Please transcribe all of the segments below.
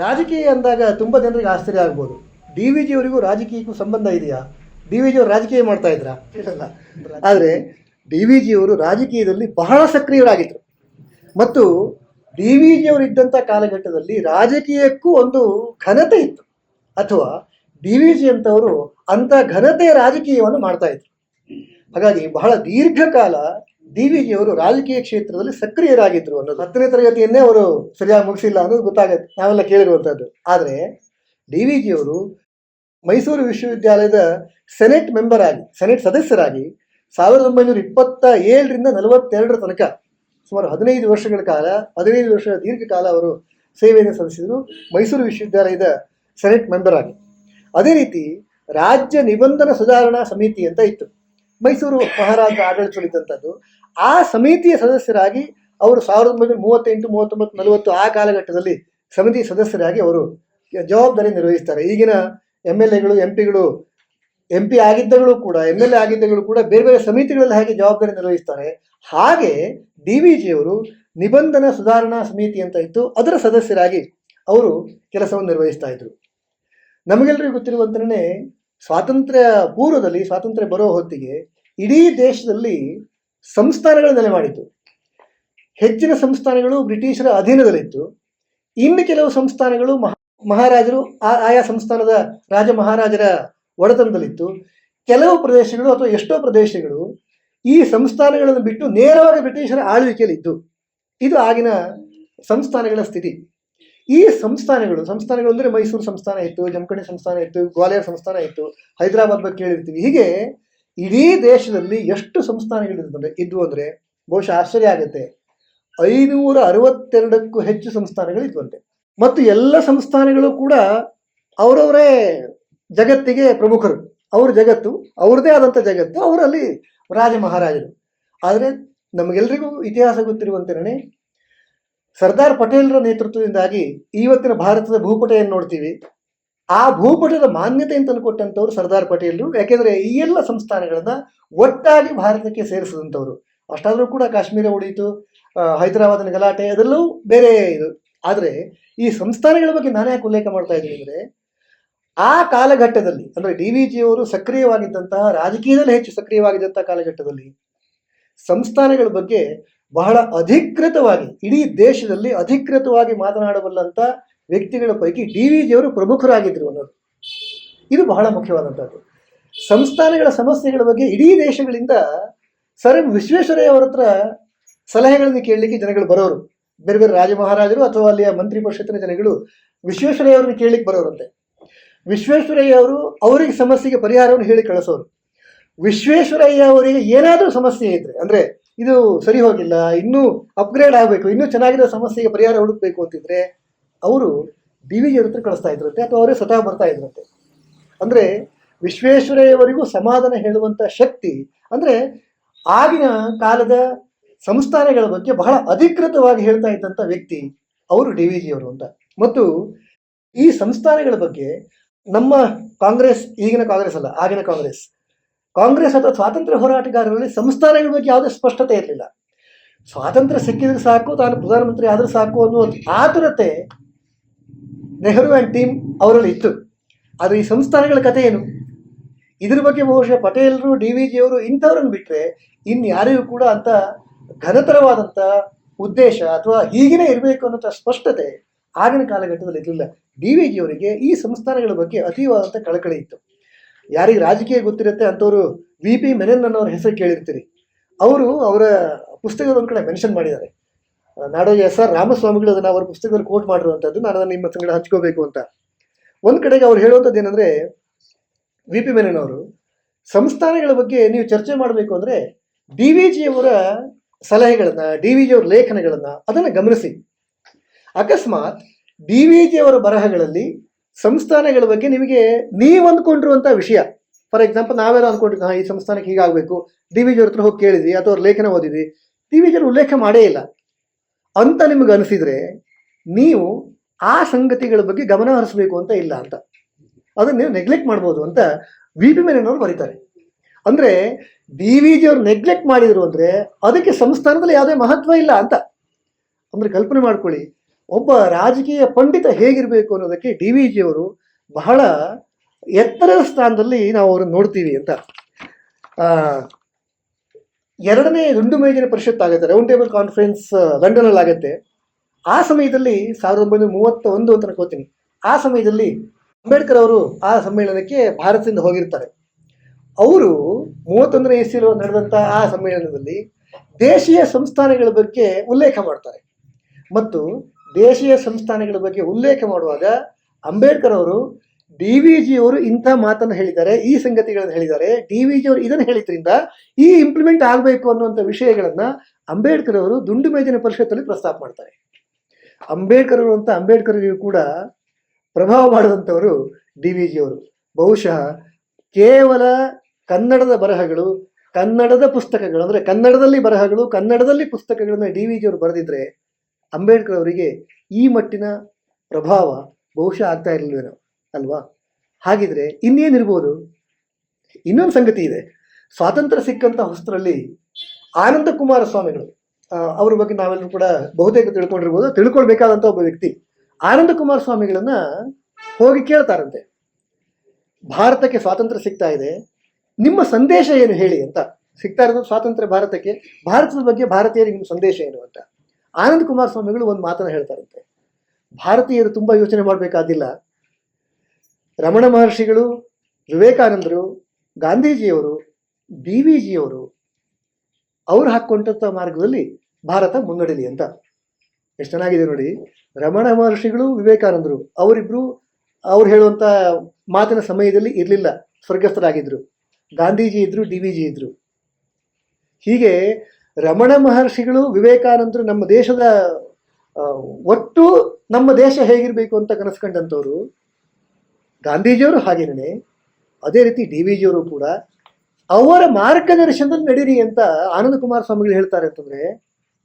ರಾಜಕೀಯ ಅಂದಾಗ ತುಂಬ ಜನರಿಗೆ ಆಶ್ಚರ್ಯ ಆಗ್ಬೋದು. ಡಿ ವಿ ಜಿಯವರಿಗೂ ರಾಜಕೀಯಕ್ಕೂ ಸಂಬಂಧ ಇದೆಯಾ? ಡಿ ವಿ ಜಿಯವರು ರಾಜಕೀಯ ಮಾಡ್ತಾ ಇದ್ರಾ? ಆದರೆ ಡಿ ವಿ ಜಿಯವರು ರಾಜಕೀಯದಲ್ಲಿ ಬಹಳ ಸಕ್ರಿಯರಾಗಿದ್ದರು ಮತ್ತು ಡಿ ವಿ ಜಿಯವರು ಇದ್ದಂಥ ಕಾಲಘಟ್ಟದಲ್ಲಿ ರಾಜಕೀಯಕ್ಕೂ ಒಂದು ಘನತೆ ಇತ್ತು. ಅಥವಾ ಡಿ ವಿ ಜಿ ಅಂತವರು ಅಂಥ ಘನತೆಯ ರಾಜಕೀಯವನ್ನು ಮಾಡ್ತಾ ಇದ್ರು. ಹಾಗಾಗಿ ಬಹಳ ದೀರ್ಘಕಾಲ ಡಿ ವಿ ಜಿಯವರು ರಾಜಕೀಯ ಕ್ಷೇತ್ರದಲ್ಲಿ ಸಕ್ರಿಯರಾಗಿದ್ರು ಅನ್ನೋದು. ಹತ್ತನೇ ತರಗತಿಯನ್ನೇ ಅವರು ಸರಿಯಾಗಿ ಮುಗಿಸಿಲ್ಲ ಅನ್ನೋದು ಗೊತ್ತಾಗತ್ತೆ. ನಾವೆಲ್ಲ ಕೇಳಿರುವಂಥದ್ದು ಆದರೆ ಡಿ ವಿ ಜಿಯವರು ಮೈಸೂರು ವಿಶ್ವವಿದ್ಯಾಲಯದ ಸೆನೆಟ್ ಮೆಂಬರ್ ಆಗಿ, ಸೆನೆಟ್ ಸದಸ್ಯರಾಗಿ ಸಾವಿರದ ಒಂಬೈನೂರ ಇಪ್ಪತ್ತ ಏಳರಿಂದ ನಲವತ್ತೆರಡರ ತನಕ ಸುಮಾರು ಹದಿನೈದು ವರ್ಷಗಳ ಕಾಲ, ಹದಿನೈದು ವರ್ಷಗಳ ದೀರ್ಘಕಾಲ ಅವರು ಸೇವೆಯನ್ನು ಸಲ್ಲಿಸಿದರು. ಮೈಸೂರು ವಿಶ್ವವಿದ್ಯಾಲಯದ ಸೆನೆಟ್ ಮೆಂಬರ್ ಆಗಿ. ಅದೇ ರೀತಿ ರಾಜ್ಯ ನಿಬಂಧನ ಸುಧಾರಣಾ ಸಮಿತಿ ಅಂತ ಇತ್ತು. ಮೈಸೂರು ಮಹಾರಾಜ ಆಡಳಿತದಲ್ಲಿದ್ದಂಥದ್ದು ಆ ಸಮಿತಿಯ ಸದಸ್ಯರಾಗಿ ಅವರು ಸಾವಿರದ ಒಂಬೈನೂರ ಮೂವತ್ತೆಂಟು, ಮೂವತ್ತೊಂಬತ್ತು, ನಲವತ್ತು ಆ ಕಾಲಘಟ್ಟದಲ್ಲಿ ಸಮಿತಿ ಸದಸ್ಯರಾಗಿ ಅವರು ಜವಾಬ್ದಾರಿ ನಿರ್ವಹಿಸ್ತಾರೆ. ಈಗಿನ ಎಂ ಎಲ್ ಎಗಳು, ಎಂ ಪಿಗಳು, ಎಂ ಪಿ ಆಗಿದ್ದಗಳು ಕೂಡ ಎಂ ಎಲ್ ಎ ಆಗಿದ್ದಗಳು ಕೂಡ ಬೇರೆ ಬೇರೆ ಸಮಿತಿಗಳಲ್ಲಿ ಹಾಗೆ ಜವಾಬ್ದಾರಿ ನಿರ್ವಹಿಸ್ತಾರೆ. ಹಾಗೆ ಡಿ ವಿ ಜಿಯವರು ನಿಬಂಧನ ಸುಧಾರಣಾ ಸಮಿತಿ ಅಂತ ಇತ್ತು ಅದರ ಸದಸ್ಯರಾಗಿ ಅವರು ಕೆಲಸವನ್ನು ನಿರ್ವಹಿಸ್ತಾ ಇದ್ರು. ನಮಗೆಲ್ಲರಿಗೂ ಗೊತ್ತಿರುವಂತನೇ ಸ್ವಾತಂತ್ರ್ಯ ಪೂರ್ವದಲ್ಲಿ, ಸ್ವಾತಂತ್ರ್ಯ ಬರೋ ಹೊತ್ತಿಗೆ ಇಡೀ ದೇಶದಲ್ಲಿ ಸಂಸ್ಥಾನಗಳು ನೆಲೆ ಮಾಡಿತು ಹೆಚ್ಚಿನ ಸಂಸ್ಥಾನಗಳು ಬ್ರಿಟಿಷರ ಅಧೀನದಲ್ಲಿತ್ತು. ಇನ್ನು ಕೆಲವು ಸಂಸ್ಥಾನಗಳು ಮಹಾ, ಮಹಾರಾಜರು ಆಯಾ ಸಂಸ್ಥಾನದ ರಾಜ ಮಹಾರಾಜರ ಒಡೆತನದಲ್ಲಿತ್ತು. ಕೆಲವು ಪ್ರದೇಶಗಳು ಅಥವಾ ಎಷ್ಟೋ ಪ್ರದೇಶಗಳು ಈ ಸಂಸ್ಥಾನಗಳನ್ನು ಬಿಟ್ಟು ನೇರವಾಗಿ ಬ್ರಿಟಿಷರ ಆಳ್ವಿಕೆಯಲ್ಲಿ ಇದ್ದು ಇದು ಆಗಿನ ಸಂಸ್ಥಾನಗಳ ಸ್ಥಿತಿ. ಈ ಸಂಸ್ಥಾನಗಳು ಸಂಸ್ಥಾನಗಳು ಅಂದರೆ ಮೈಸೂರು ಸಂಸ್ಥಾನ ಇತ್ತು, ಜಮಖಂಡಿ ಸಂಸ್ಥಾನ ಇತ್ತು, ಗ್ವಾಲಿಯರ್ ಸಂಸ್ಥಾನ ಇತ್ತು, ಹೈದರಾಬಾದ್ ಬಗ್ಗೆ ಕೇಳಿರ್ತೀವಿ. ಹೀಗೆ ಇಡೀ ದೇಶದಲ್ಲಿ ಎಷ್ಟು ಸಂಸ್ಥಾನಗಳಿರ್ತದೆ? ಇದ್ವು ಅಂದರೆ ಬಹುಶಃ ಆಶ್ಚರ್ಯ ಆಗುತ್ತೆ. ಐನೂರ ಅರವತ್ತೆರಡಕ್ಕೂ ಹೆಚ್ಚು ಸಂಸ್ಥಾನಗಳು ಇದ್ವಂತೆ ಮತ್ತು ಎಲ್ಲ ಸಂಸ್ಥಾನಗಳು ಕೂಡ ಅವರವರೇ ಜಗತ್ತಿಗೆ ಪ್ರಮುಖರು. ಅವ್ರ ಜಗತ್ತು, ಅವ್ರದ್ದೇ ಆದಂಥ ಜಗತ್ತು, ಅವರಲ್ಲಿ ರಾಜ ಮಹಾರಾಜರು. ಆದರೆ ನಮಗೆಲ್ಲರಿಗೂ ಇತಿಹಾಸ ಗೊತ್ತಿರುವಂತೆನೇ ಸರ್ದಾರ್ ಪಟೇಲ್ರ ನೇತೃತ್ವದಿಂದಾಗಿ ಇವತ್ತಿನ ಭಾರತದ ಭೂಪಟೆಯನ್ನು ನೋಡ್ತೀವಿ. ಆ ಭೂಪಟದ ಮಾನ್ಯತೆಯನ್ನು ತಂದುಕೊಟ್ಟಂಥವ್ರು ಸರ್ದಾರ್ ಪಟೇಲ್ರು. ಯಾಕೆಂದ್ರೆ ಈ ಎಲ್ಲ ಸಂಸ್ಥಾನಗಳನ್ನು ಒಟ್ಟಾಗಿ ಭಾರತಕ್ಕೆ ಸೇರಿಸಿದಂಥವ್ರು. ಅಷ್ಟಾದರೂ ಕೂಡ ಕಾಶ್ಮೀರ ಉಳಿಯಿತು ಹೈದರಾಬಾದ್ ಹೈದರಾಬಾದಿನ ಗಲಾಟೆ, ಅದೆಲ್ಲವೂ ಬೇರೆ ಇದು. ಆದರೆ ಈ ಸಂಸ್ಥಾನಗಳ ಬಗ್ಗೆ ನಾನು ಯಾಕೆ ಉಲ್ಲೇಖ ಮಾಡ್ತಾ ಇದ್ದೀನಿ ಅಂದರೆ, ಆ ಕಾಲಘಟ್ಟದಲ್ಲಿ, ಅಂದರೆ ಡಿ ವಿ ಜಿಯವರು ಸಕ್ರಿಯವಾಗಿದ್ದಂತಹ ರಾಜಕೀಯದಲ್ಲಿ ಹೆಚ್ಚು ಸಕ್ರಿಯವಾಗಿದ್ದಂತಹ ಕಾಲಘಟ್ಟದಲ್ಲಿ ಸಂಸ್ಥಾನಗಳ ಬಗ್ಗೆ ಬಹಳ ಅಧಿಕೃತವಾಗಿ, ಇಡೀ ದೇಶದಲ್ಲಿ ಅಧಿಕೃತವಾಗಿ ಮಾತನಾಡಬಲ್ಲಂಥ ವ್ಯಕ್ತಿಗಳ ಪೈಕಿ ಡಿ ವಿ ಜಿಯವರು ಪ್ರಮುಖರಾಗಿದ್ದರು ಅನ್ನೋದು. ಇದು ಬಹಳ ಮುಖ್ಯವಾದಂಥದ್ದು. ಸಂಸ್ಥಾನಗಳ ಸಮಸ್ಯೆಗಳ ಬಗ್ಗೆ ಇಡೀ ದೇಶಗಳಿಂದ ಸರ್ ಎಂ ವಿಶ್ವೇಶ್ವರಯ್ಯ ಅವರ ಹತ್ರ ಸಲಹೆಗಳನ್ನು ಕೇಳಲಿಕ್ಕೆ ಜನಗಳು ಬರೋರು. ಬೇರೆ ಬೇರೆ ರಾಜ ಮಹಾರಾಜರು ಅಥವಾ ಅಲ್ಲಿಯ ಮಂತ್ರಿ ಪರಿಷತ್ತಿನ ಜನಗಳು ವಿಶ್ವೇಶ್ವರಯ್ಯ ಅವರನ್ನು ಕೇಳಲಿಕ್ಕೆ ಬರೋರಂತೆ. ವಿಶ್ವೇಶ್ವರಯ್ಯ ಅವರು ಅವರಿಗೆ ಸಮಸ್ಯೆಗೆ ಪರಿಹಾರವನ್ನು ಹೇಳಿ ಕಳಿಸೋರು. ವಿಶ್ವೇಶ್ವರಯ್ಯ ಅವರಿಗೆ ಏನಾದರೂ ಸಮಸ್ಯೆ ಇದ್ರೆ, ಅಂದ್ರೆ ಇದು ಸರಿ ಹೋಗಿಲ್ಲ, ಇನ್ನೂ ಅಪ್ಗ್ರೇಡ್ ಆಗಬೇಕು, ಇನ್ನೂ ಚೆನ್ನಾಗಿರೋ ಸಮಸ್ಯೆಗೆ ಪರಿಹಾರ ಹುಡುಕ್ಬೇಕು ಅಂತಿದ್ರೆ ಅವರು ಡಿ ವಿ ಜಿಯವ್ರ ಹತ್ರ ಕಳಿಸ್ತಾ ಇದ್ರಂತೆ ಅಥವಾ ಅವರೇ ಸ್ವತಃ ಬರ್ತಾ ಇದ್ರಂತೆ. ಅಂದ್ರೆ ವಿಶ್ವೇಶ್ವರಯ್ಯವರಿಗೂ ಸಮಾಧಾನ ಹೇಳುವಂತ ಶಕ್ತಿ, ಅಂದ್ರೆ ಆಗಿನ ಕಾಲದ ಸಂಸ್ಥಾನಗಳ ಬಗ್ಗೆ ಬಹಳ ಅಧಿಕೃತವಾಗಿ ಹೇಳ್ತಾ ಇದ್ದಂಥ ವ್ಯಕ್ತಿ ಅವರು ಡಿ ವಿ ಜಿಯವರು ಅಂತ. ಮತ್ತು ಈ ಸಂಸ್ಥಾನಗಳ ಬಗ್ಗೆ ನಮ್ಮ ಕಾಂಗ್ರೆಸ್, ಈಗಿನ ಕಾಂಗ್ರೆಸ್ ಅಲ್ಲ, ಆಗಿನ ಕಾಂಗ್ರೆಸ್ ಕಾಂಗ್ರೆಸ್ ಅಥವಾ ಸ್ವಾತಂತ್ರ್ಯ ಹೋರಾಟಗಾರರಲ್ಲಿ ಸಂಸ್ಥಾನಗಳ ಬಗ್ಗೆ ಯಾವುದೇ ಸ್ಪಷ್ಟತೆ ಇರಲಿಲ್ಲ. ಸ್ವಾತಂತ್ರ್ಯ ಸಿಕ್ಕಿದ್ರೆ ಸಾಕು, ತಾನು ಪ್ರಧಾನಮಂತ್ರಿ ಆದ್ರೆ ಸಾಕು ಅನ್ನುವ ಆತುರತೆ ನೆಹರು ಆ್ಯಂಡ್ ಟೀಮ್ ಅವರಲ್ಲಿ ಇತ್ತು. ಆದರೆ ಈ ಸಂಸ್ಥಾನಗಳ ಕಥೆ ಏನು? ಇದ್ರ ಬಗ್ಗೆ ಬಹುಶಃ ಪಟೇಲರು, ಡಿ ವಿ ಜಿಯವರು ಇಂಥವ್ರನ್ನ ಬಿಟ್ಟರೆ ಇನ್ಯಾರಿಗೂ ಕೂಡ ಅಂತ ಘನತರವಾದಂಥ ಉದ್ದೇಶ ಅಥವಾ ಹೀಗೇ ಇರಬೇಕು ಅನ್ನೋಂಥ ಸ್ಪಷ್ಟತೆ ಆಗಿನ ಕಾಲಘಟ್ಟದಲ್ಲಿ ಇರಲಿಲ್ಲ. ಡಿ ವಿ ಜಿಯವರಿಗೆ ಈ ಸಂಸ್ಥಾನಗಳ ಬಗ್ಗೆ ಅತೀವಾದಂಥ ಕಳಕಳಿ ಇತ್ತು. ಯಾರಿಗೆ ರಾಜಕೀಯ ಗೊತ್ತಿರುತ್ತೆ ಅಂಥವ್ರು ವಿ ಪಿ ಮೆನನ್ ಅನ್ನೋರ ಹೆಸರು ಕೇಳಿರ್ತೀರಿ. ಅವರು ಅವರ ಪುಸ್ತಕದ ಒಂದು ಕಡೆ ಮೆನ್ಷನ್ ಮಾಡಿದ್ದಾರೆ. ನಾಡೋಜಿ ಎಸ್ ಆರ್ ರಾಮಸ್ವಾಮಿಗಳು ಅದನ್ನು ಅವರ ಪುಸ್ತಕದಲ್ಲಿ ಕೋಟ್ ಮಾಡಿರುವಂಥದ್ದು ನಾನು ಅದನ್ನು ನಿಮ್ಮ ಸಂಗಡ ಹಂಚ್ಕೋಬೇಕು ಅಂತ. ಒಂದು ಕಡೆಗೆ ಅವ್ರು ಹೇಳುವಂಥದ್ದು ಏನಂದರೆ ವಿ ಪಿ ಮೆನನ್ ಅವರು, ಸಂಸ್ಥಾನಗಳ ಬಗ್ಗೆ ನೀವು ಚರ್ಚೆ ಮಾಡಬೇಕು ಅಂದರೆ ಡಿ ವಿ ಜಿಯವರ ಸಲಹೆಗಳನ್ನು ಡಿ ವಿ ಜಿಯವರ ಲೇಖನಗಳನ್ನು ಅದನ್ನು ಗಮನಿಸಿ. ಅಕಸ್ಮಾತ್ ಡಿ ವಿ ಜಿಯವರ ಬರಹಗಳಲ್ಲಿ ಸಂಸ್ಥಾನಗಳ ಬಗ್ಗೆ ನಿಮಗೆ ನೀವು ಅಂದ್ಕೊಂಡಿರುವಂಥ ವಿಷಯ. ಫಾರ್ ಎಕ್ಸಾಂಪಲ್, ನಾವೆಲ್ಲ ಅನ್ಕೊಂಡಿದ್ವಿ ಹಾಂ, ಈ ಸಂಸ್ಥಾನಕ್ಕೆ ಹೀಗಾಗಬೇಕು. ಡಿ ವಿ ಜಿ ಹತ್ರ ಹೋಗಿ ಕೇಳಿದ್ವಿ, ಅಥವಾ ಅವ್ರ ಲೇಖನ ಓದಿದ್ವಿ. ಡಿ ವಿ ಜಿ ಉಲ್ಲೇಖ ಮಾಡೇ ಇಲ್ಲ. ಅಂತ ನಿಮಗೆ ಅನಿಸಿದರೆ ನೀವು ಆ ಸಂಗತಿಗಳ ಬಗ್ಗೆ ಗಮನ ಹರಿಸಬೇಕು ಅಂತ ಇಲ್ಲ ಅಂತ. ಅದನ್ನ ನೀವು ನೆಗ್ಲೆಕ್ಟ್ ಮಾಡ್ಬೋದು ಅಂತ ವಿ ಪಿ ಮೇನವರು ಬರೀತಾರೆ. ಅಂದ್ರೆ ಡಿ ವಿ ಜಿ ಅವ್ರು ನೆಗ್ಲೆಕ್ಟ್ ಮಾಡಿದ್ರು ಅಂದ್ರೆ ಅದಕ್ಕೆ ಸಂಸ್ಥಾನದಲ್ಲಿ ಯಾವುದೇ ಮಹತ್ವ ಇಲ್ಲ ಅಂತ. ಅಂದ್ರೆ ಕಲ್ಪನೆ ಮಾಡ್ಕೊಳ್ಳಿ, ಒಬ್ಬ ರಾಜಕೀಯ ಪಂಡಿತ ಹೇಗಿರಬೇಕು ಅನ್ನೋದಕ್ಕೆ ಡಿ ವಿ ಜಿ ಅವರು ಬಹಳ ಎತ್ತರದ ಸ್ಥಾನದಲ್ಲಿ ನಾವು ಅವರನ್ನು ನೋಡ್ತೀವಿ ಅಂತ. ಎರಡನೇ ದುಂಡು ಮೇಜಿನ ಪರಿಷತ್ ಆಗುತ್ತೆ ರೌಂಡ್ ಟೇಬಲ್ ಕಾನ್ಫರೆನ್ಸ್ ಲಂಡನಲ್ಲಿ ಆಗುತ್ತೆ. ಆ ಸಮಯದಲ್ಲಿ ಸಾವಿರದ ಒಂಬೈನೂರ ಮೂವತ್ತ ಒಂದು ಅಂತ ಅನ್ಕೋತೀನಿ ಆ ಸಮಯದಲ್ಲಿ ಅಂಬೇಡ್ಕರ್ ಅವರು ಆ ಸಮ್ಮೇಳನಕ್ಕೆ ಭಾರತದಿಂದ ಹೋಗಿರ್ತಾರೆ. ಅವರು ಮೂವತ್ತೊಂದನೇ ಇಸ್ವಿలో ನಡೆದಂತ ಆ ಸಮ್ಮೇಳನದಲ್ಲಿ ದೇಶೀಯ ಸಂಸ್ಥಾನಗಳ ಬಗ್ಗೆ ಉಲ್ಲೇಖ ಮಾಡ್ತಾರೆ. ಮತ್ತು ದೇಶೀಯ ಸಂಸ್ಥಾನಗಳ ಬಗ್ಗೆ ಉಲ್ಲೇಖ ಮಾಡುವಾಗ ಅಂಬೇಡ್ಕರ್ ಅವರು ಡಿ ವಿ ಜಿ ಅವರು ಇಂಥ ಮಾತನ್ನು ಹೇಳಿದ್ದಾರೆ, ಈ ಸಂಗತಿಗಳನ್ನು ಹೇಳಿದ್ದಾರೆ. ಡಿ ವಿ ಜಿ ಅವರು ಇದನ್ನು ಹೇಳಿದ್ರಿಂದ ಈ ಇಂಪ್ಲಿಮೆಂಟ್ ಆಗಬೇಕು ಅನ್ನುವಂಥ ವಿಷಯಗಳನ್ನು ಅಂಬೇಡ್ಕರ್ ಅವರು ದುಂಡು ಮೇಜಿನ ಪರಿಷತ್ತಲ್ಲಿ ಪ್ರಸ್ತಾಪ ಮಾಡ್ತಾರೆ. ಅಂಬೇಡ್ಕರ್ ಅವರು ಅಂತ ಅಂಬೇಡ್ಕರ್ಗೂ ಕೂಡ ಪ್ರಭಾವ ಮಾಡುವಂಥವರು ಡಿ ವಿ ಜಿ ಅವರು ಬಹುಶಃ ಕೇವಲ ಕನ್ನಡದ ಬರಹಗಳು, ಕನ್ನಡದ ಪುಸ್ತಕಗಳು, ಅಂದರೆ ಕನ್ನಡದಲ್ಲಿ ಬರಹಗಳು, ಕನ್ನಡದಲ್ಲಿ ಪುಸ್ತಕಗಳನ್ನು ಡಿ ವಿ ಜಿ ಅವರು ಬರೆದಿದ್ರೆ ಅಂಬೇಡ್ಕರ್ ಅವರಿಗೆ ಈ ಮಟ್ಟಿನ ಪ್ರಭಾವ ಬಹುಶಃ ಆಗ್ತಾ ಇರಲಿಲ್ವೇನೋ. ಅಲ್ವಾ? ಹಾಗಿದ್ರೆ ಇನ್ನೇನಿರ್ಬೋದು? ಇನ್ನೊಂದು ಸಂಗತಿ ಇದೆ. ಸ್ವಾತಂತ್ರ್ಯ ಸಿಕ್ಕಂತ ಹೊಸರಲ್ಲಿ ಆನಂದ ಕುಮಾರ ಸ್ವಾಮಿಗಳು ಅವ್ರ ಬಗ್ಗೆ ನಾವೆಲ್ಲರೂ ಕೂಡ ಬಹುತೇಕ ತಿಳ್ಕೊಂಡಿರ್ಬೋದು ತಿಳ್ಕೊಳ್ಬೇಕಾದಂಥ ಒಬ್ಬ ವ್ಯಕ್ತಿ. ಆನಂದ ಕುಮಾರ ಸ್ವಾಮಿಗಳನ್ನ ಹೋಗಿ ಕೇಳ್ತಾರಂತೆ. ಭಾರತಕ್ಕೆ ಸ್ವಾತಂತ್ರ್ಯ ಸಿಗ್ತಾ ಇದೆ. ನಿಮ್ಮ ಸಂದೇಶ ಏನು ಹೇಳಿ ಅಂತ. ಸಿಗ್ತಾ ಇರೋದು ಸ್ವಾತಂತ್ರ್ಯ ಭಾರತಕ್ಕೆ, ಭಾರತದ ಬಗ್ಗೆ ಭಾರತೀಯರಿಗೆ ನಿಮ್ಮ ಸಂದೇಶ ಏನು ಅಂತ. ಆನಂದ್ ಕುಮಾರ್ ಸ್ವಾಮಿಗಳು ಒಂದು ಮಾತನ್ನ ಹೇಳ್ತಾರಂತೆ. ಭಾರತೀಯರು ತುಂಬಾ ಯೋಚನೆ ಮಾಡಬೇಕಾದಿಲ್ಲ. ರಮಣ ಮಹರ್ಷಿಗಳು, ವಿವೇಕಾನಂದರು, ಗಾಂಧೀಜಿಯವರು ಡಿ ವಿ ಜಿಯವರು ಅವ್ರು ಹಾಕ್ಕೊಂಡಂಥ ಮಾರ್ಗದಲ್ಲಿ ಭಾರತ ಮುನ್ನಡೆಯಲಿ ಅಂತ. ಎಷ್ಟು ಚೆನ್ನಾಗಿದೆ ನೋಡಿ. ರಮಣ ಮಹರ್ಷಿಗಳು, ವಿವೇಕಾನಂದರು ಅವರಿಬ್ರು ಅವ್ರು ಹೇಳುವಂತ ಮಾತಿನ ಸಮಯದಲ್ಲಿ ಇರಲಿಲ್ಲ ಸ್ವರ್ಗಸ್ಥರಾಗಿದ್ದರು ಗಾಂಧೀಜಿ ಇದ್ದರು ಡಿ ವಿ ಜಿ ಇದ್ದರು ಹೀಗೆ ರಮಣ ಮಹರ್ಷಿಗಳು, ವಿವೇಕಾನಂದರು ನಮ್ಮ ದೇಶದ ಒಟ್ಟು ನಮ್ಮ ದೇಶ ಹೇಗಿರಬೇಕು ಅಂತ ಕನಸ್ಕೊಂಡಂಥವ್ರು ಗಾಂಧೀಜಿಯವರು ಹಾಗೇನೆ, ಅದೇ ರೀತಿ ಡಿ ವಿ ಜಿಯವರು ಕೂಡ ಅವರ ಮಾರ್ಗದರ್ಶನದಲ್ಲಿ ನಡೀರಿ ಅಂತ ಆನಂದ ಕುಮಾರ ಸ್ವಾಮಿಗಳು ಹೇಳ್ತಾರೆ ಅಂತಂದ್ರೆ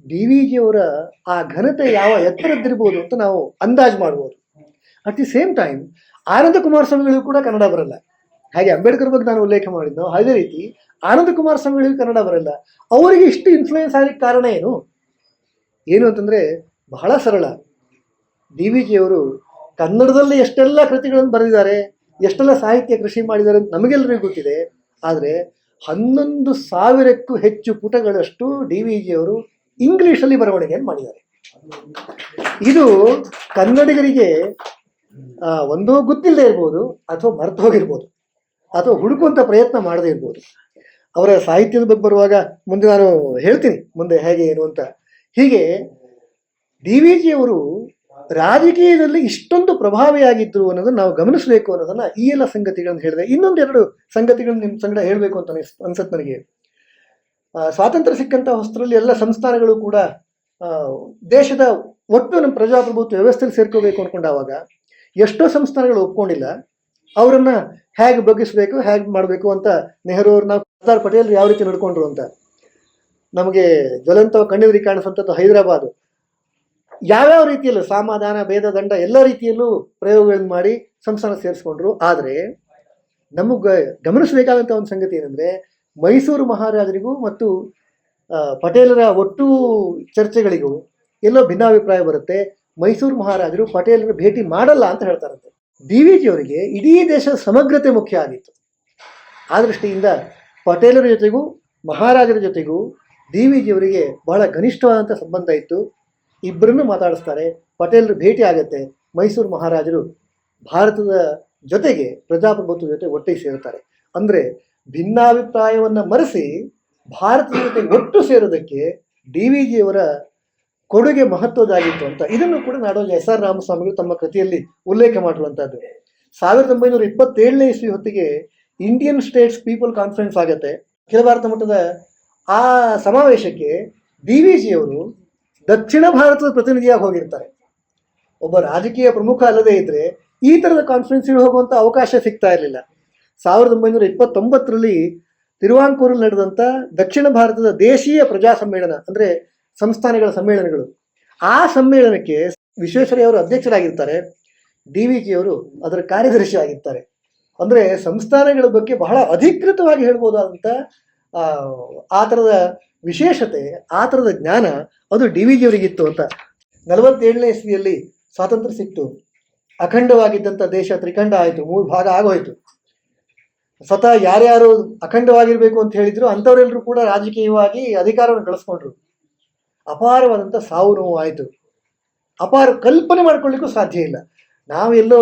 ಡಿ ವಿ ಜಿಯವರ ಆ ಘನತೆ ಯಾವ ಎತ್ತರದ್ದಿರ್ಬೋದು ಅಂತ ನಾವು ಅಂದಾಜು ಮಾಡ್ಬೋದು. At the same time Ananda Kumara ಸ್ವಾಮಿಗಳಿಗೂ ಕೂಡ ಕನ್ನಡ ಬರಲ್ಲ. ಹಾಗೆ ಅಂಬೇಡ್ಕರ್ ಬಗ್ಗೆ ನಾನು ಉಲ್ಲೇಖ ಮಾಡಿದ್ದು ಅದೇ ರೀತಿ ಆನಂದ ಕುಮಾರ ಸ್ವಾಮಿಗಳಿಗೂ ಕನ್ನಡ ಬರಲ್ಲ. ಅವರಿಗೆ ಇಷ್ಟು ಇನ್ಫ್ಲೂಯೆನ್ಸ್ ಆಗಲಿಕ್ಕೆ ಕಾರಣ ಏನು? ಏನು ಅಂತಂದ್ರೆ, ಬಹಳ ಸರಳ. ಡಿ ವಿ ಜಿಯವರು ಕನ್ನಡದಲ್ಲಿ ಎಷ್ಟೆಲ್ಲ ಕೃತಿಗಳನ್ನು ಬರೆದಿದ್ದಾರೆ, ಎಷ್ಟೆಲ್ಲ ಸಾಹಿತ್ಯ ಕೃಷಿ ಮಾಡಿದ್ದಾರೆ ಅಂತ ನಮಗೆಲ್ಲರಿಗೂ ಗೊತ್ತಿದೆ. ಆದರೆ ಹನ್ನೊಂದು ಸಾವಿರಕ್ಕೂ ಹೆಚ್ಚು ಪುಟಗಳಷ್ಟು ಡಿ ವಿ ಜಿಯವರು ಇಂಗ್ಲೀಷಲ್ಲಿ ಬರವಣಿಗೆಯನ್ನು ಮಾಡಿದ್ದಾರೆ. ಇದು ಕನ್ನಡಿಗರಿಗೆ ಒಂದೋ ಗೊತ್ತಿಲ್ಲದೆ ಇರ್ಬೋದು, ಅಥವಾ ಮರೆತು ಹೋಗಿರ್ಬೋದು, ಅಥವಾ ಹುಡುಕುವಂಥ ಪ್ರಯತ್ನ ಮಾಡದೇ ಇರ್ಬೋದು. ಅವರ ಸಾಹಿತ್ಯದ ಬಗ್ಗೆ ಬರುವಾಗ ಮುಂದೆ ನಾನು ಹೇಳ್ತೀನಿ, ಮುಂದೆ ಹೇಗೆ ಏನು ಅಂತ. ಹೀಗೆ ಡಿ ವಿ ಜಿಯವರು ರಾಜಕೀಯದಲ್ಲಿ ಇಷ್ಟೊಂದು ಪ್ರಭಾವಿಯಾಗಿದ್ರು ಅನ್ನೋದನ್ನ ನಾವು ಗಮನಿಸಬೇಕು ಅನ್ನೋದನ್ನ ಈ ಎಲ್ಲ ಸಂಗತಿಗಳನ್ನು ಹೇಳಿದೆ ಇನ್ನೊಂದೆರಡು ಸಂಗತಿಗಳನ್ನು ನಿಮ್ಮ ಸಂಗಡ ಹೇಳಬೇಕು ಅಂತ ಅನಿಸ್ ಅನ್ಸತ್ ನನಗೆ. ಸ್ವಾತಂತ್ರ್ಯ ಸಿಕ್ಕಂತ ಹೊಸರಲ್ಲಿ ಎಲ್ಲ ಸಂಸ್ಥಾನಗಳು ಕೂಡ ದೇಶದ ಒಟ್ಟು ನಮ್ಮ ಪ್ರಜಾಪ್ರಭುತ್ವ ವ್ಯವಸ್ಥೆಯಲ್ಲಿ ಸೇರ್ಕೋಬೇಕು ಅನ್ಕೊಂಡಾವಾಗ ಎಷ್ಟೋ ಸಂಸ್ಥಾನಗಳು ಒಪ್ಕೊಂಡಿಲ್ಲ. ಅವರನ್ನ ಹೇಗೆ ಬಗ್ಗಿಸ್ಬೇಕು, ಹೇಗೆ ಮಾಡಬೇಕು ಅಂತ ನೆಹರು ಅವ್ರನ್ನ ಸರ್ದಾರ್ ಪಟೇಲ್ ಯಾವ ರೀತಿ ನಡ್ಕೊಂಡ್ರು ಅಂತ. ನಮಗೆ ಜ್ವಲಂತ ಕಣ್ಣೆದುರಿ ಕಾಣಿಸುವಂಥದ್ದು ಹೈದರಾಬಾದ್. ಯಾವ್ಯಾವ ರೀತಿಯಲ್ಲೂ ಸಮಾಧಾನ, ಭೇದ, ದಂಡ ಎಲ್ಲ ರೀತಿಯಲ್ಲೂ ಪ್ರಯೋಗಗಳನ್ನು ಮಾಡಿ ಸಂಸ್ಥಾನ ಸೇರಿಸ್ಕೊಂಡ್ರು. ಆದರೆ ನಮಗೆ ಗಮನಿಸಬೇಕಾದಂಥ ಒಂದು ಸಂಗತಿ ಏನಂದ್ರೆ ಮೈಸೂರು ಮಹಾರಾಜರಿಗೂ ಮತ್ತು ಪಟೇಲರ ಒಟ್ಟು ಚರ್ಚೆಗಳಿಗೂ ಎಲ್ಲೋ ಭಿನ್ನಾಭಿಪ್ರಾಯ ಬರುತ್ತೆ. ಮೈಸೂರು ಮಹಾರಾಜರು ಪಟೇಲರ ಭೇಟಿ ಮಾಡಲ್ಲ ಅಂತ ಹೇಳ್ತಾರಂತೆ. ಡಿ ವಿ ಜಿಯವರಿಗೆ ಇಡೀ ದೇಶದ ಸಮಗ್ರತೆ ಮುಖ್ಯ ಆಗಿತ್ತು. ಆ ದೃಷ್ಟಿಯಿಂದ ಪಟೇಲರ ಜೊತೆಗೂ ಮಹಾರಾಜರ ಜೊತೆಗೂ ಡಿ ವಿ ಜಿಯವರಿಗೆ ಬಹಳ ಘನಿಷ್ಠವಾದಂಥ ಸಂಬಂಧ ಇತ್ತು. ಇಬ್ಬರನ್ನು ಮಾತಾಡಿಸ್ತಾರೆ. ಪಟೇಲರು ಭೇಟಿ ಆಗುತ್ತೆ. ಮೈಸೂರು ಮಹಾರಾಜರು ಭಾರತದ ಜೊತೆಗೆ ಪ್ರಜಾಪ್ರಭುತ್ವ ಜೊತೆ ಒಟ್ಟಿಗೆ ಸೇರುತ್ತಾರೆ. ಅಂದರೆ ಭಿನ್ನಾಭಿಪ್ರಾಯವನ್ನು ಮರೆಸಿ ಭಾರತದ ಜೊತೆ ಒಟ್ಟು ಸೇರೋದಕ್ಕೆ ಡಿ ವಿ ಜಿಯವರ ಕೊಡುಗೆ ಮಹತ್ವದಾಗಿತ್ತು ಅಂತ. ಇದನ್ನು ಕೂಡ ನಾಡೋಜ ಎಸ್ ಆರ್ ರಾಮಸ್ವಾಮಿಗಳು ತಮ್ಮ ಕೃತಿಯಲ್ಲಿ ಉಲ್ಲೇಖ ಮಾಡುವಂಥದ್ದು ಸಾವಿರದ ಒಂಬೈನೂರ ಇಪ್ಪತ್ತೇಳನೇ ಇಸ್ವಿ ಹೊತ್ತಿಗೆ ಇಂಡಿಯನ್ ಸ್ಟೇಟ್ಸ್ ಪೀಪಲ್ ಕಾನ್ಫರೆನ್ಸ್ ಆಗುತ್ತೆ. ಅಖಿಲ ಭಾರತ ಮಟ್ಟದ ಆ ಸಮಾವೇಶಕ್ಕೆ ಡಿ ವಿ ಜಿಯವರು ದಕ್ಷಿಣ ಭಾರತದ ಪ್ರತಿನಿಧಿಯಾಗಿ ಹೋಗಿರ್ತಾರೆ. ಒಬ್ಬ ರಾಜಕೀಯ ಪ್ರಮುಖ ಅಲ್ಲದೆ ಇದ್ರೆ ಈ ತರದ ಕಾನ್ಫರೆನ್ಸ್ಗೆ ಹೋಗುವಂತ ಅವಕಾಶ ಸಿಗ್ತಾ ಇರಲಿಲ್ಲ. ಸಾವಿರದ ಒಂಬೈನೂರ ಇಪ್ಪತ್ತೊಂಬತ್ತರಲ್ಲಿ ತಿರುವಾಂಕೂರಲ್ಲಿ ನಡೆದಂಥ ದಕ್ಷಿಣ ಭಾರತದ ದೇಶೀಯ ಪ್ರಜಾ ಸಮ್ಮೇಳನ ಅಂದ್ರೆ ಸಂಸ್ಥಾನಗಳ ಸಮ್ಮೇಳನಗಳು. ಆ ಸಮ್ಮೇಳನಕ್ಕೆ ವಿಶ್ವೇಶ್ವರಯ್ಯವರು ಅಧ್ಯಕ್ಷರಾಗಿರ್ತಾರೆ. ಡಿ ವಿ ಜಿಯವರು ಅದರ ಕಾರ್ಯದರ್ಶಿ ಆಗಿರ್ತಾರೆ ಅಂದ್ರೆ ಸಂಸ್ಥಾನಗಳ ಬಗ್ಗೆ ಬಹಳ ಅಧಿಕೃತವಾಗಿ ಹೇಳ್ಬೋದಾದಂಥ ಆ, ಥರದ ವಿಶೇಷತೆ ಆ ಥರದ ಜ್ಞಾನ ಅದು ಡಿ ವಿ ಜಿಯವರಿಗಿತ್ತು ಅಂತ. ನಲವತ್ತೇಳನೇ ಇಸ್ವಿಯಲ್ಲಿ ಸ್ವಾತಂತ್ರ್ಯ ಸಿಕ್ತು. ಅಖಂಡವಾಗಿದ್ದಂಥ ದೇಶ ತ್ರಿಖಂಡ ಆಯಿತು ಮೂರು ಭಾಗ ಆಗೋಯಿತು. ಸ್ವತಃ ಯಾರ್ಯಾರು ಅಖಂಡವಾಗಿರಬೇಕು ಅಂತ ಹೇಳಿದ್ರು ಅಂಥವರೆಲ್ಲರೂ ಕೂಡ ರಾಜಕೀಯವಾಗಿ ಅಧಿಕಾರವನ್ನು ಗಳಿಸ್ಕೊಂಡ್ರು. ಅಪಾರವಾದಂಥ ಸಾವು ನೋವು ಆಯಿತು. ಅಪಾರ ಕಲ್ಪನೆ ಮಾಡ್ಕೊಳ್ಳಿಕ್ಕೂ ಸಾಧ್ಯ ಇಲ್ಲ. ನಾವೆಲ್ಲೋ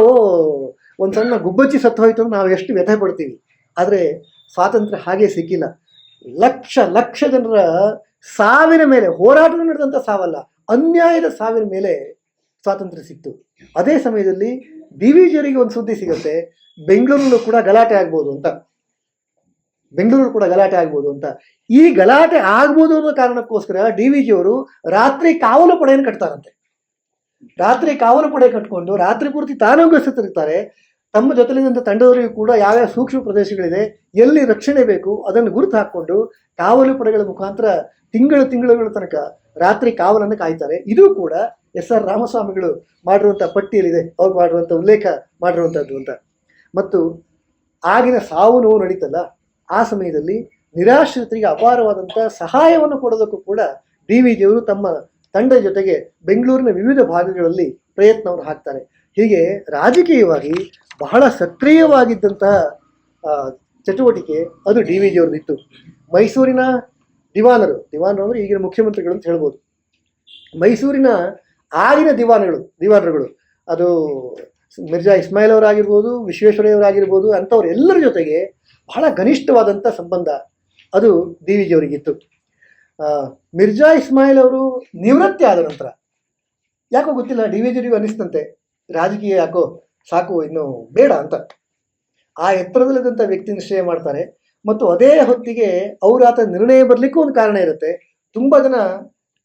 ಒಂದು ಸಣ್ಣ ಗುಬ್ಬಚ್ಚಿ ಸತ್ತು ಹೋಯ್ತು ನಾವು ಎಷ್ಟು ವ್ಯಥೆ ಪಡ್ತೀವಿ. ಆದರೆ ಸ್ವಾತಂತ್ರ್ಯ ಹಾಗೆ ಸಿಕ್ಕಿಲ್ಲ. ಲಕ್ಷ ಲಕ್ಷ ಜನರ ಸಾವಿನ ಮೇಲೆ, ಹೋರಾಟದ ನಡೆದಂಥ ಸಾವಲ್ಲ, ಅನ್ಯಾಯದ ಸಾವಿನ ಮೇಲೆ ಸ್ವಾತಂತ್ರ್ಯ ಸಿಕ್ತು. ಅದೇ ಸಮಯದಲ್ಲಿ ಡಿ ವಿ ಜಿಯವರಿಗೆ ಒಂದು ಸುದ್ದಿ ಸಿಗುತ್ತೆ, ಬೆಂಗಳೂರಲ್ಲೂ ಕೂಡ ಗಲಾಟೆ ಆಗ್ಬೋದು ಅಂತ. ಬೆಂಗಳೂರು ಕೂಡ ಗಲಾಟೆ ಆಗ್ಬೋದು ಅಂತ. ಈ ಗಲಾಟೆ ಆಗ್ಬೋದು ಅನ್ನೋ ಕಾರಣಕ್ಕೋಸ್ಕರ ಡಿ ವಿ ಜಿಯವರು ರಾತ್ರಿ ಕಾವಲು ಪಡೆಯನ್ನು ಕಟ್ತಾರಂತೆ. ರಾತ್ರಿ ಕಾವಲು ಪಡೆ ಕಟ್ಕೊಂಡು, ರಾತ್ರಿ ಪೂರ್ತಿ ತಾನೂ ತಮ್ಮ ಜೊತೆಲಿದ್ದಂಥ ತಂಡದವರಿಗೂ ಕೂಡ ಯಾವ್ಯಾವ ಸೂಕ್ಷ್ಮ ಪ್ರದೇಶಗಳಿದೆ, ಎಲ್ಲಿ ರಕ್ಷಣೆ ಬೇಕು ಅದನ್ನು ಗುರುತು ಹಾಕ್ಕೊಂಡು ಕಾವಲು ಪಡೆಗಳ ಮುಖಾಂತರ ತಿಂಗಳು ತಿಂಗಳುಗಳ ತನಕ ರಾತ್ರಿ ಕಾವಲನ್ನು ಕಾಯ್ತಾರೆ. ಇದು ಕೂಡ ಎಸ್ ಆರ್ ರಾಮಸ್ವಾಮಿಗಳು ಮಾಡಿರುವಂಥ ಪಟ್ಟಿಯಲ್ಲಿದೆ. ಅವ್ರು ಮಾಡಿರುವಂಥ ಉಲ್ಲೇಖ ಮಾಡಿರುವಂಥದ್ದು ಅಂತ. ಮತ್ತು ಆಗಿನ ಸಾವು ನೋವು ನಡೀತಲ್ಲ, ಆ ಸಮಯದಲ್ಲಿ ನಿರಾಶ್ರಿತರಿಗೆ ಅಪಾರವಾದಂಥ ಸಹಾಯವನ್ನು ಕೊಡೋದಕ್ಕೂ ಕೂಡ ಡಿ ವಿ ಜಿಯವರು ತಮ್ಮ ತಂಡ ಜೊತೆಗೆ ಬೆಂಗಳೂರಿನ ವಿವಿಧ ಭಾಗಗಳಲ್ಲಿ ಪ್ರಯತ್ನವನ್ನು ಹಾಕ್ತಾರೆ. ಹೀಗೆ ರಾಜಕೀಯವಾಗಿ ಬಹಳ ಸಕ್ರಿಯವಾಗಿದ್ದಂತಹ ಚಟುವಟಿಕೆ ಅದು ಡಿ ವಿ ಜಿಯವ್ರದ್ದಿತ್ತು. ಮೈಸೂರಿನ ದಿವಾನರು ದಿವಾನರು ಅಂದರೆ ಈಗಿನ ಮುಖ್ಯಮಂತ್ರಿಗಳು ಅಂತ ಹೇಳ್ಬೋದು. ಮೈಸೂರಿನ ಆಗಿನ ದಿವಾನಗಳು, ದಿವಾನರುಗಳು. ಅದು ಮಿರ್ಜಾ ಇಸ್ಮಾಯಿಲ್ ಅವರಾಗಿರ್ಬೋದು ವಿಶ್ವೇಶ್ವರಯ್ಯವರಾಗಿರ್ಬೋದು ಅಂಥವರೆಲ್ಲರ ಜೊತೆಗೆ ಬಹಳ ಘನಿಷ್ಠವಾದಂಥ ಸಂಬಂಧ ಅದು ಡಿ ವಿ ಜಿಯವರಿಗಿತ್ತು. ಮಿರ್ಜಾ ಇಸ್ಮಾಯಿಲ್ ಅವರು ನಿವೃತ್ತಿ ಆದ ನಂತರ, ಯಾಕೋ ಗೊತ್ತಿಲ್ಲ, ಡಿ ವಿ ಜಿಯವರಿಗೂ ಅನಿಸ್ತಂತೆ ರಾಜಕೀಯ ಯಾಕೋ ಸಾಕು, ಇನ್ನು ಬೇಡ ಅಂತ. ಆ ಎತ್ತರದಲ್ಲಿದ್ದಂಥ ವ್ಯಕ್ತಿ ನಿಶ್ಚಯ ಮಾಡ್ತಾರೆ. ಮತ್ತು ಅದೇ ಹೊತ್ತಿಗೆ ಅವ್ರ ಆತ ನಿರ್ಣಯ ಬರಲಿಕ್ಕೂ ಒಂದು ಕಾರಣ ಇರುತ್ತೆ. ತುಂಬ ಜನ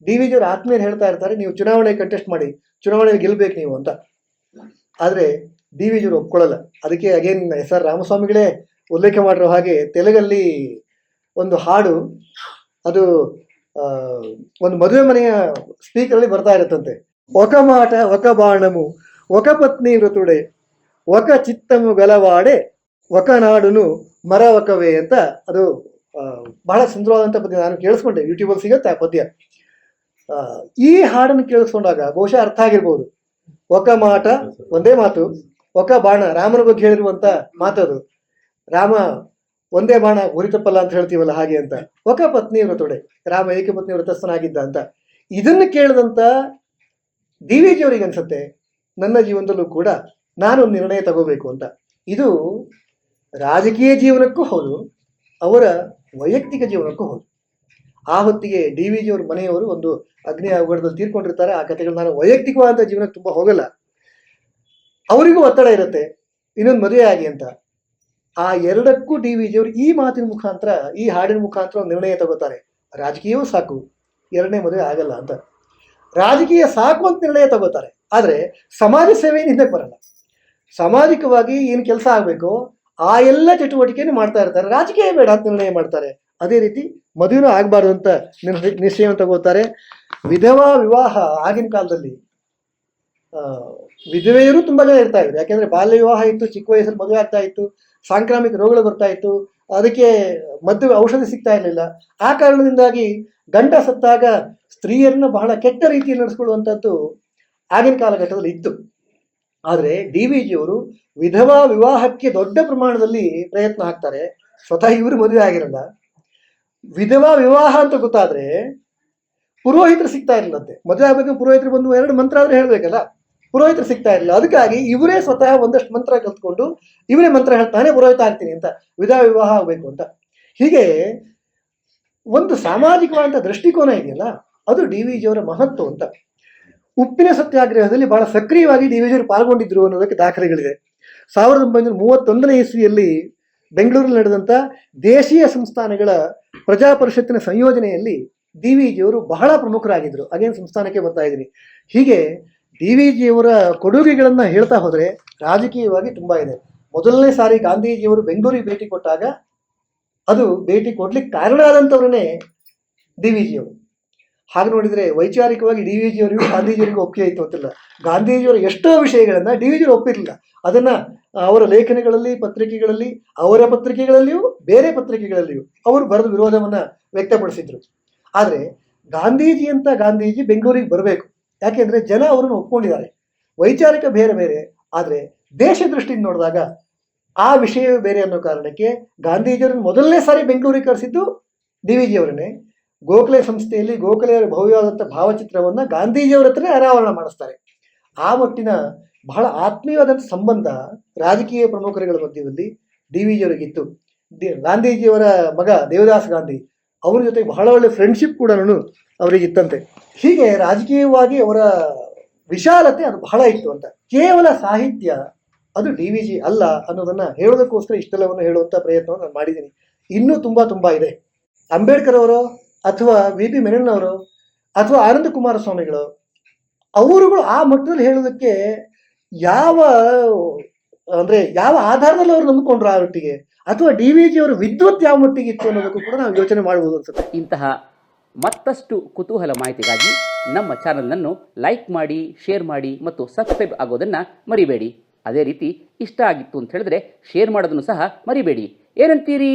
ಡಿ ವಿ ಜಿಯವರು ಆತ್ಮೀಯರು ಹೇಳ್ತಾ ಇರ್ತಾರೆ, ನೀವು ಚುನಾವಣೆ ಕಂಟೆಸ್ಟ್ ಮಾಡಿ ಚುನಾವಣೆ ಗೆಲ್ಲಬೇಕು ನೀವು ಅಂತ. ಆದರೆ ಡಿ ವಿ ಜಿಯವರು ಒಪ್ಕೊಳ್ಳಲ್ಲ. ಅದಕ್ಕೆ ಅಗೇನ್ ಎಸ್ ಆರ್ ರಾಮಸ್ವಾಮಿಗಳೇ ಉಲ್ಲೇಖ ಮಾಡಿರೋ ಹಾಗೆ ತೆಲುಗಲ್ಲಿ ಒಂದು ಹಾಡು, ಅದು ಒಂದು ಮದುವೆ ಮನೆಯ ಸ್ಪೀಕರಲ್ಲಿ ಬರ್ತಾ ಇರುತ್ತಂತೆ. ಒಕ ಮಾಟ, ಒಕ ಬಾಣಮು ఒక పత్ని వృతుడే ఒక చిత్తము గలవాడే ఒక ನಾಡುನು ಮರ ಒಕವೇ ಅಂತ ಅದು ಆ, ಬಹಳ ಸುಂದರವಾದಂಥ ಪದ್ಯ ನಾನು ಕೇಳಿಸ್ಕೊಂಡೆ ಯೂಟ್ಯೂಬಲ್ಲಿ ಸಿಗುತ್ತೆ ಆ ಪದ್ಯ ಆ, ಈ ಹಾಡನ್ನು ಕೇಳಿಸ್ಕೊಂಡಾಗ ಬಹುಶಃ ಅರ್ಥ ಆಗಿರ್ಬೋದು ಒಕ ಮಾಟ ಒಂದೇ ಮಾತು ಒಕ ಬಾಣ ರಾಮನ ಬಗ್ಗೆ ಹೇಳಿರುವಂತ ಮಾತದು ರಾಮ ಒಂದೇ ಬಾಣ ಉರಿತಪ್ಪಲ್ಲ ಅಂತ ಹೇಳ್ತೀವಲ್ಲ ಹಾಗೆ ಅಂತ ಒಕ ಪತ್ನಿ ವ್ರತೊಡೆ ರಾಮ ಏಕಪತ್ನಿ ವ್ರತಸ್ಥನಾಗಿದ್ದ ಅಂತ ಇದನ್ನು ಕೇಳಿದಂತ ಡಿ ವಿ ಜಿಯವರಿಗೆ ಅನ್ಸುತ್ತೆ ನನ್ನ ಜೀವನದಲ್ಲೂ ಕೂಡ ನಾನು ನಿರ್ಣಯ ತಗೋಬೇಕು ಅಂತ. ಇದು ರಾಜಕೀಯ ಜೀವನಕ್ಕೂ ಹೌದು, ಅವರ ವೈಯಕ್ತಿಕ ಜೀವನಕ್ಕೂ ಹೌದು. ಆ ಹೊತ್ತಿಗೆ ಡಿ ವಿ ಜಿಯವ್ರ ಮನೆಯವರು ಒಂದು ಅಗ್ನಿ ಅವಘಡದಲ್ಲಿ ತೀರ್ಕೊಂಡಿರ್ತಾರೆ, ಆ ಕಥೆಗಳು ನಾನು ವೈಯಕ್ತಿಕವಾದ ಜೀವನಕ್ಕೆ ತುಂಬ ಹೋಗಲ್ಲ. ಅವರಿಗೂ ಒತ್ತಡ ಇರುತ್ತೆ, ಇನ್ನೊಂದು ಮದುವೆ ಆಗಿ ಅಂತ. ಆ ಎರಡಕ್ಕೂ ಡಿ ವಿ ಜಿಯವರು ಈ ಮಾತಿನ ಮುಖಾಂತರ, ಈ ಹಾಡಿನ ಮುಖಾಂತರ ನಿರ್ಣಯ ತಗೋತಾರೆ. ರಾಜಕೀಯವೂ ಸಾಕು, ಎರಡನೇ ಮದುವೆ ಆಗಲ್ಲ ಅಂತ. ರಾಜಕೀಯ ಸಾಕು ಅಂತ ನಿರ್ಣಯ ತಗೋತಾರೆ. ಆದರೆ ಸಮಾಜ ಸೇವೆ ಹಿಂದಕ್ಕೆ ಬರಲ್ಲ. ಸಾಮಾಜಿಕವಾಗಿ ಏನು ಕೆಲಸ ಆಗಬೇಕು, ಆ ಎಲ್ಲ ಚಟುವಟಿಕೆಯನ್ನು ಮಾಡ್ತಾ ಇರ್ತಾರೆ. ರಾಜಕೀಯ ಬೇಡ ಅಂತ ನಿರ್ಣಯ ಮಾಡ್ತಾರೆ. ಅದೇ ರೀತಿ ಮದುವೆನೂ ಆಗಬಾರ್ದು ಅಂತ ನಿರ್ಣಯ ತಗೋತಾರೆ. ವಿಧವಾ ವಿವಾಹ ಆಗಿನ ಕಾಲದಲ್ಲಿ ವಿಧವೆಯರು ತುಂಬಾ ಜನ ಇರ್ತಾ ಇದ್ರು. ಯಾಕೆಂದ್ರೆ ಬಾಲ್ಯ ವಿವಾಹ ಇತ್ತು, ಚಿಕ್ಕ ವಯಸ್ಸಲ್ಲಿ ಮದುವೆ ಆಗ್ತಾ ಇತ್ತು, ಸಾಂಕ್ರಾಮಿಕ ರೋಗಗಳು ಬರ್ತಾ ಇತ್ತು. ಅದಕ್ಕೆ ಮದ್ದು ಔಷಧಿ ಸಿಗ್ತಾ ಇರಲಿಲ್ಲ. ಆ ಕಾರಣದಿಂದಾಗಿ ಗಂಡ ಸತ್ತಾಗ ಸ್ತ್ರೀಯರನ್ನ ಬಹಳ ಕೆಟ್ಟ ರೀತಿಯಲ್ಲಿ ನಡೆಸ್ಕೊಳ್ಳುವಂಥದ್ದು ಆಗಿನ ಕಾಲಘಟ್ಟದಲ್ಲಿ ಇತ್ತು. ಆದರೆ ಡಿ ವಿ ಜಿಯವರು ವಿಧವಾ ವಿವಾಹಕ್ಕೆ ದೊಡ್ಡ ಪ್ರಮಾಣದಲ್ಲಿ ಪ್ರಯತ್ನ ಹಾಕ್ತಾರೆ ಸ್ವತಃ ಇವರು ಮದುವೆ ಆಗಿರಲ್ಲ. ವಿಧವಾ ವಿವಾಹ ಅಂತ ಗೊತ್ತಾದ್ರೆ ಪುರೋಹಿತರು ಸಿಗ್ತಾ ಇರಲಂತೆ. ಮದುವೆ ಆಗಬೇಕು, ಪುರೋಹಿತರು ಬಂದು ಎರಡು ಮಂತ್ರ ಆದ್ರೆ ಹೇಳಬೇಕಲ್ಲ. ಪುರೋಹಿತರು ಸಿಗ್ತಾ ಇರಲಿಲ್ಲ. ಅದಕ್ಕಾಗಿ ಇವರೇ ಸ್ವತಃ ಒಂದಷ್ಟು ಮಂತ್ರ ಕಲ್ತ್ಕೊಂಡು ಇವರೇ ಮಂತ್ರ ಹೇಳ್ತಾನೆ ಪುರೋಹಿತ ಆಗ್ತೀನಿ ಅಂತ, ವಿಧವಾ ವಿವಾಹ ಆಗಬೇಕು ಅಂತ. ಹೀಗೆ ಒಂದು ಸಾಮಾಜಿಕವಾದಂಥ ದೃಷ್ಟಿಕೋನ ಇದೆಯಲ್ಲ ಅದು ಡಿ ವಿ ಜಿಯವರ ಮಹತ್ವ ಅಂತ. ಉಪ್ಪಿನ ಸತ್ಯಾಗ್ರಹದಲ್ಲಿ ಬಹಳ ಸಕ್ರಿಯವಾಗಿ ಡಿ ವಿ ಜಿಯವರು ಪಾಲ್ಗೊಂಡಿದ್ರು ಅನ್ನೋದಕ್ಕೆ ದಾಖಲೆಗಳಿದೆ ಸಾವಿರದ ಒಂಬೈನೂರ ಮೂವತ್ತೊಂದನೇ ಇಸ್ವಿಯಲ್ಲಿ ಬೆಂಗಳೂರಲ್ಲಿ ನಡೆದಂಥ ದೇಶೀಯ ಸಂಸ್ಥಾನಗಳ ಪ್ರಜಾ ಪರಿಷತ್ತಿನ ಸಂಯೋಜನೆಯಲ್ಲಿ ಡಿ ವಿ ಜಿಯವರು ಬಹಳ ಪ್ರಮುಖರಾಗಿದ್ದರು ಅಗೇನ್ ಸಂಸ್ಥಾನಕ್ಕೆ ಬರ್ತಾ ಇದ್ದೀನಿ. ಹೀಗೆ ಡಿ ವಿ ಜಿಯವರ ಕೊಡುಗೆಗಳನ್ನು ಹೇಳ್ತಾ ಹೋದರೆ ರಾಜಕೀಯವಾಗಿ ತುಂಬ ಇದೆ. ಮೊದಲನೇ ಸಾರಿ ಗಾಂಧೀಜಿಯವರು ಬೆಂಗಳೂರಿಗೆ ಭೇಟಿ ಕೊಟ್ಟಾಗ ಅದು ಭೇಟಿ ಕೊಡ್ಲಿಕ್ಕೆ ಕಾರಣ ಆದಂಥವ್ರನ್ನೇ ಡಿ ವಿ ಜಿಯವರು ಹಾಗೆ ನೋಡಿದ್ರೆ ವೈಚಾರಿಕವಾಗಿ ಡಿ ವಿ ಜಿಯವರಿಗೂ ಗಾಂಧೀಜಿಯವರಿಗೂ ಒಪ್ಪಿಗೆ ಆಯಿತು ಅಂತಿಲ್ಲ. ಗಾಂಧೀಜಿಯವರ ಎಷ್ಟೋ ವಿಷಯಗಳನ್ನು ಡಿ ವಿ ಜಿಯವರು ಒಪ್ಪಿರಲಿಲ್ಲ. ಅದನ್ನ ಅವರ ಲೇಖನಗಳಲ್ಲಿ, ಪತ್ರಿಕೆಗಳಲ್ಲಿ, ಅವರ ಪತ್ರಿಕೆಗಳಲ್ಲಿಯೂ, ಬೇರೆ ಪತ್ರಿಕೆಗಳಲ್ಲಿಯೂ ಅವರು ಬರೆದು ವಿರೋಧವನ್ನು ವ್ಯಕ್ತಪಡಿಸಿದ್ರು. ಆದರೆ ಗಾಂಧೀಜಿ ಅಂತ ಗಾಂಧೀಜಿ ಬೆಂಗಳೂರಿಗೆ ಬರಬೇಕು. ಯಾಕೆಂದ್ರೆ ಜನ ಅವರನ್ನು ಒಪ್ಕೊಂಡಿದ್ದಾರೆ. ವೈಚಾರಿಕ ಬೇರೆ ಬೇರೆ, ಆದರೆ ದೇಶ ದೃಷ್ಟಿಯಿಂದ ನೋಡಿದಾಗ ಆ ವಿಷಯವೇ ಬೇರೆ ಅನ್ನೋ ಕಾರಣಕ್ಕೆ ಗಾಂಧೀಜಿಯವರನ್ನು ಮೊದಲನೇ ಸಾರಿ ಬೆಂಗಳೂರಿಗೆ ಕರೆಸಿದ್ದು ಡಿ ವಿ ಜಿಯವರನ್ನೇ. ಗೋಖಲೆ ಸಂಸ್ಥೆಯಲ್ಲಿ ಗೋಖಲೆಯವರ ಭವ್ಯವಾದಂಥ ಭಾವಚಿತ್ರವನ್ನ ಗಾಂಧೀಜಿಯವರ ಹತ್ರ ಅನಾವರಣ ಮಾಡಿಸ್ತಾರೆ. ಆ ಮಟ್ಟಿನ ಬಹಳ ಆತ್ಮೀಯವಾದಂಥ ಸಂಬಂಧ ರಾಜಕೀಯ ಪ್ರಮುಖರುಗಳ ಮಧ್ಯದಲ್ಲಿ ಡಿ ವಿ ಜಿಯವರಿಗಿತ್ತು ಗಾಂಧೀಜಿಯವರ ಮಗ ದೇವದಾಸ್ ಗಾಂಧಿ ಅವರ ಜೊತೆ ಬಹಳ ಒಳ್ಳೆ ಫ್ರೆಂಡ್ಶಿಪ್ ಕೂಡ ಅವರಿಗಿತ್ತಂತೆ. ಹೀಗೆ ರಾಜಕೀಯವಾಗಿ ಅವರ ವಿಶಾಲತೆ ಅದು ಬಹಳ ಇತ್ತು ಅಂತ. ಕೇವಲ ಸಾಹಿತ್ಯ ಅದು ಡಿ ವಿ ಜಿ ಅಲ್ಲ ಅನ್ನೋದನ್ನು ಹೇಳೋದಕ್ಕೋಸ್ಕರ ಇಷ್ಟೆಲ್ಲವನ್ನು ಹೇಳುವಂತ ಪ್ರಯತ್ನವನ್ನು ನಾನು ಮಾಡಿದ್ದೀನಿ. ಇನ್ನೂ ತುಂಬಾ ತುಂಬಾ ಇದೆ. ಅಂಬೇಡ್ಕರ್ ಅವರು ಅಥವಾ ವಿ ಬಿ ಮೆನನ್ನವರು ಅಥವಾ ಆನಂದ ಕುಮಾರಸ್ವಾಮಿಗಳು, ಅವರುಗಳು ಆ ಮಟ್ಟದಲ್ಲಿ ಹೇಳೋದಕ್ಕೆ ಯಾವ, ಅಂದ್ರೆ ಯಾವ ಆಧಾರದಲ್ಲಿ ಅವರು ನಂಬಿಕೊಂಡ್ರು ಆ ಮಟ್ಟಿಗೆ ಅಥವಾ ಡಿ ವಿ ಜಿ ಅವರ ವಿದ್ವತ್ ಯಾವ ಮಟ್ಟಿಗೆ ಇತ್ತು ಅನ್ನೋದಕ್ಕೂ ಕೂಡ ನಾವು ಯೋಚನೆ ಮಾಡಬಹುದು ಅನ್ಸುತ್ತೆ. ಇಂತಹ ಮತ್ತಷ್ಟು ಕುತೂಹಲ ಮಾಹಿತಿಗಾಗಿ ನಮ್ಮ ಚಾನಲನ್ನು ಲೈಕ್ ಮಾಡಿ, ಶೇರ್ ಮಾಡಿ ಮತ್ತು ಸಬ್ಸ್ಕ್ರೈಬ್ ಆಗೋದನ್ನು ಮರಿಬೇಡಿ. ಅದೇ ರೀತಿ ಇಷ್ಟ ಆಗಿತ್ತು ಅಂತ ಹೇಳಿದ್ರೆ ಶೇರ್ ಮಾಡೋದನ್ನು ಸಹ ಮರಿಬೇಡಿ. ಏನಂತೀರಿ?